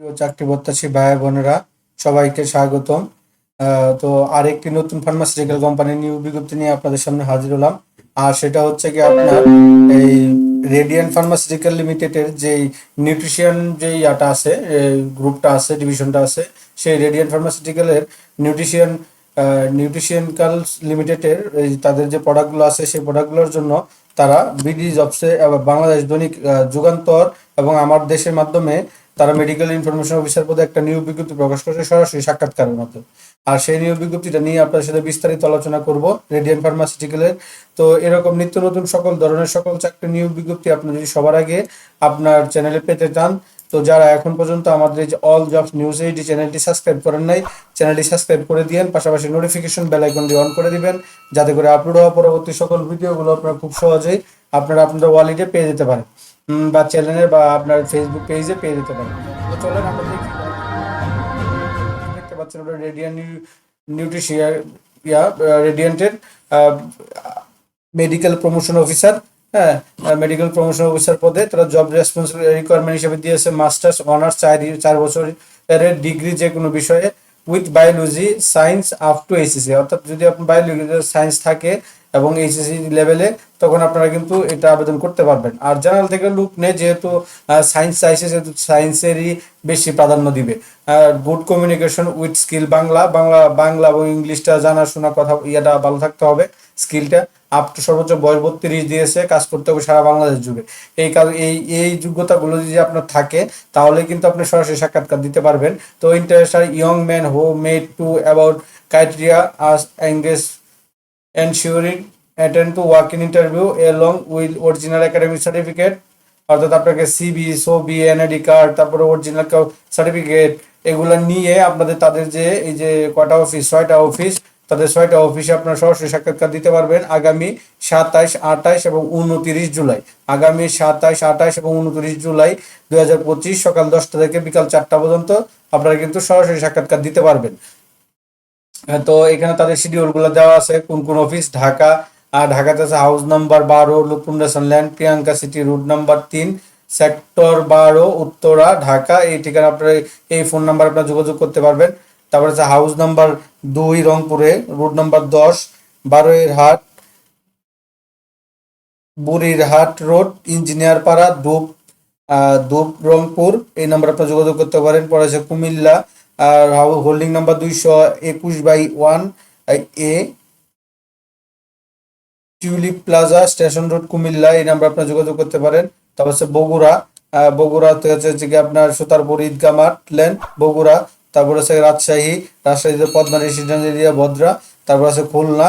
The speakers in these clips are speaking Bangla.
চাকরি প্রত্যাশী ভাই বোনেরা, সবাইকে স্বাগতম। তো আরেকটি নতুন ফার্মাসিউটিক্যাল কোম্পানির নিয়োগ বিজ্ঞপ্তি নিয়ে আপনাদের সামনে হাজির হলাম। আর সেটা হচ্ছে কি আপনার এই রেডিয়ান ফার্মাসিউটিক্যাল লিমিটেডের যেই নিউট্রিশন যে ইয়াটা আছে গ্রুপটা আছে ডিভিশনটা আছে, সেই রেডিয়ান ফার্মাসিউটিক্যালের নিউট্রিশন নিউট্রিশনকাল লিমিটেডের তাদের যে প্রোডাক্টগুলো আছে, সেই প্রোডাক্টগুলোর জন্য তারা বিডি জবসে বাংলাদেশ দৈনিক যুগান্তর এবং আমার দেশের মাধ্যমে তারা মেডিকেল ইনফরমেশন অফিসার পদে একটা নিয়োগ বিজ্ঞপ্তি প্রকাশ করেছে, সরাসরি সাক্ষাৎকারের মতো। আর সেই নিয়োগ বিজ্ঞপ্তিটা নিয়ে আপনার সাথে বিস্তারিত আলোচনা করব রেডিয়ান ফার্মাসিউটিক্যালের তো এরকম নিত্য নতুন সকল ধরনের সকল চাকরি নিয়োগ বিজ্ঞপ্তি আপনি যদি সবার আগে আপনার চ্যানেলে পেতে চান, তো যারা এখন পর্যন্ত আমাদের এই যে অল জবস নিউজ এইডি চ্যানেলটি সাবস্ক্রাইব করেন নাই চ্যানেলটি সাবস্ক্রাইব করে দিয়েন, পাশাপাশি নোটিফিকেশন বেল আইকনটি অন করে দিবেন, যাতে করে আপলোড হওয়া পরবর্তী সকল ভিডিওগুলো আপনারা খুব সহজেই আপনারা আপনাদের ওয়ালেটে পেয়ে যেতে পারেন। বা চ্যানেলে বা আপনার ফেসবুক পেজে পেয়ে যেতে পারেন। চলেন আমরা দেখি। দেখতে পাচ্ছেন ওটা রেডিয়ান নিউট্রিশিয়া ইয়া রেডিয়েন্টের মেডিকেল প্রমোশন অফিসার হ্যাঁ মেডিকেল প্রমোশন অফিসার পদে তারা জব রেসপন্স রিকোয়ারমেন্ট হিসেবে দিয়েছে মাস্টার্স অনার্স চার চার বছরের ডিগ্রি যে কোনো বিষয়ে with biology science up to HSC অর্থাৎ যদি আপনার বায়োলজি সায়েন্স থাকে এবং এইচএসসি লেভেলে তখন আপনারা কিন্তু এটা আবেদন করতে পারবেন। আর জেনারেল থেকে লুক নেই যেহেতু সায়েন্স চাইছে, সেহেতু সায়েন্সেরই বেশি প্রাধান্য দিবে। Good communication with skill Bangla Bangla Bangla এবং ইংলিশটা জানাশোনা কথা, ইয়াটা ভালো থাকতে হবে স্কিলটা আপ টু সর্বোচ্চ বয়স বত্রিশ দিয়েছে, কাজ করতে হবে সারা বাংলাদেশ জুড়ে। এই কাজ এই এই যোগ্যতাগুলো যদি আপনার থাকে, তাহলে কিন্তু আপনি সরাসরি সাক্ষাৎকার দিতে পারবেন। তো interest young man who made to about criteria us engage ensuring attend to work in interview along with original academic certificate, অর্থাৎ আপনাকে সিবি ছবি এনআইডি কার্ড তারপরে অরিজিনাল সার্টিফিকেট এগুলো নিয়ে আপনাদের তাদের যে, এই যে কয়টা অফিস ছয়টা অফিস তাদের ছয়টা অফিসে আপনারা সরাসরি সাক্ষাৎকার দিতে পারবেন আগামী সাতাইশ, আঠাইশ এবং উনতিরিশ জুলাই। আগামী সাতাইশ, আঠাইশ এবং উনতিরিশ জুলাই দুই হাজার পঁচিশ সকাল দশটা থেকে বিকাল চারটা পর্যন্ত আপনারা কিন্তু সরাসরি সাক্ষাৎকার দিতে পারবেন। তো এখানে তাদের শিডিউলগুলো দেওয়া আছে, কোন কোন অফিস ঢাকা ঢাকাতে আছে হাউস নাম্বার বারো লুপুন্ডাসন land Priyanka city route number তিন সেক্টর বারো, উত্তরা, ঢাকা। এই ঠিকানা আপনার এই ফোন নাম্বার আপনার যোগাযোগ করতে পারবেন। তারপরে আছে হাউস নাম্বার দুই, রংপুরে রুট নাম্বার দশ বারোয়ের হাট বুড়িরহাট রোড ইঞ্জিনিয়ার পাড়া ধূপ ধূপ, রংপুর। এই নাম্বার আপনার যোগাযোগ করতে পারেন। পরে আছে কুমিল্লা, আর হোল্ডিং নাম্বার দুইশো একুশ by one A tulip plaza, station road, Comilla, এই নাম্বার আপনার যোগাযোগ করতে পারেন। তারপর হচ্ছে বগুড়া বগুড়া বগুড়াতে হচ্ছে যে আপনার সুতারপুর ঈদগা লেন, বগুড়া, তারপর আছে রাজশাহী, রাজশাহীতে পদ্মা রেসিডেন্ট এরিয়া, ভদ্রা, তারপর আছে খুলনা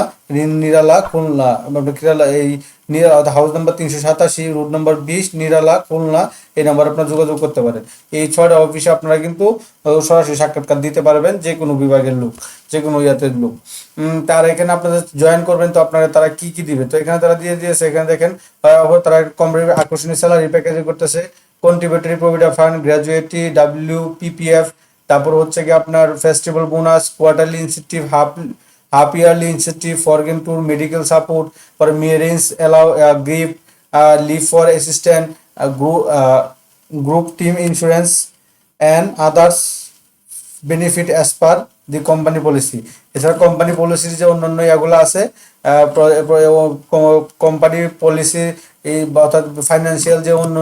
নিরালা, খুলনা, আপনার এই হাউস নাম্বার তিনশো সাতাশি রুট নাম্বার বিশ, নিরালা, খুলনা, এই নাম্বার আপনার যোগাযোগ করতে পারেন। এই ছয়টা অফিসে আপনারা কিন্তু সরাসরি সাক্ষাৎকার দিতে পারবেন যে কোনো বিভাগের লোক যে কোনো ইয়াতের লোক। তার এখানে আপনাদের জয়েন করবেন, তো আপনারা তারা কি কি দিবে? তো এখানে তারা দিয়ে দিয়েছে, এখানে দেখেন তারা কম্পিটিভ আকর্ষণীয় স্যালারি প্যাকেজ করতেছে। Contributory provident fund gratuity W PPF তারপর হচ্ছে কি আপনার festival bonus quarterly incentive half half yearly incentive for game tour medical support for marines allow uh, gift uh, leave for assistance uh, group uh, group team insurance and others benefit as per the company policy. এছাড়া কোম্পানি পলিসির যে অন্যান্য ইয়াগুলো আছে কোম্পানি পলিসি এই অর্থাৎ ফাইন্যান্সিয়াল যে অন্য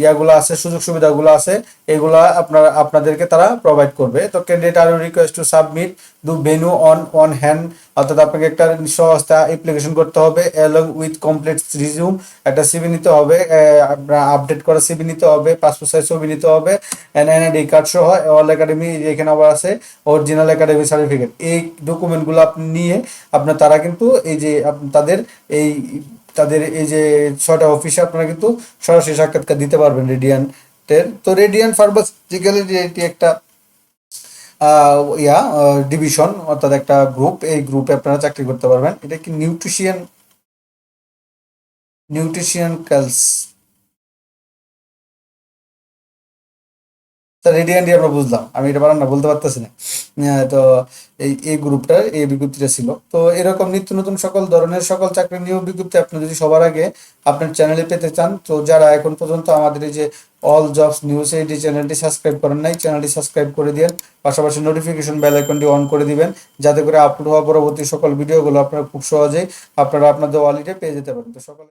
ইয়াগুলো আছে, সুযোগ সুবিধাগুলো আছে, এগুলা আপনার, আপনাদেরকে তারা প্রোভাইড করবে। তো candidate R request to submit to venue on on hand অর্থাৎ আপনাকে একটা সহজতা অ্যাপ্লিকেশন করতে হবে এলং উইথ কমপ্লিট রিজিউম একটা সিবি নিতে হবে আপনার আপডেট করা সিবি নিতে হবে পাসপোর্ট সাইজ ছবি নিতে হবে এনআইডি কার্ড সহ অল একাডেমি এখানে আবার আছে অরিজিনাল একাডেমি সার্টিফিকেট এই ডকুমেন্টগুলো আপনি নিয়ে আপনার তারা কিন্তু এই যে তাদের এই তাদের এই যে ছটা অফিসে আপনারা কিন্তু সরাসরি সাক্ষাৎকার দিতে পারবেন রেডিয়ান্টের। তো রেডিয়ান ফার্মাসিউটিক্যালের এটি একটা ইয়া ডিভিশন অর্থাৎ একটা গ্রুপ এই গ্রুপে আপনারা চাকরি করতে পারবেন। এটা কি নিউট্রিশিয়ান নিউট্রিশিয়ান কালস রেডিয়ান্টই আমরা বুঝলাম। আমি এটা পারান না, বলতে পারতেছি না। তো এই এই গ্রুপটার এই বিজ্ঞপ্তিটা ছিল। তো এরকম নিত্য নতুন সকল ধরনের সকল চাকরি নিয়োগ বিজ্ঞপ্তি আপনি যদি সবার আগে আপনার চ্যানেলে পেতে চান, তো যারা এখন পর্যন্ত আমাদের এই যে অল জবস নিউজ এই চ্যানেলটি সাবস্ক্রাইব করেন নাই চ্যানেলটি সাবস্ক্রাইব করে দিন পাশাপাশি নোটিফিকেশন বেল আইকনটি অন করে দিবেন, যাতে করে আপলোড হওয়া পরবর্তী সকল ভিডিওগুলো আপনারা খুব সহজেই আপনারা আপনাদের ওয়ালেটে পেয়ে যেতে পারেন। তো সকল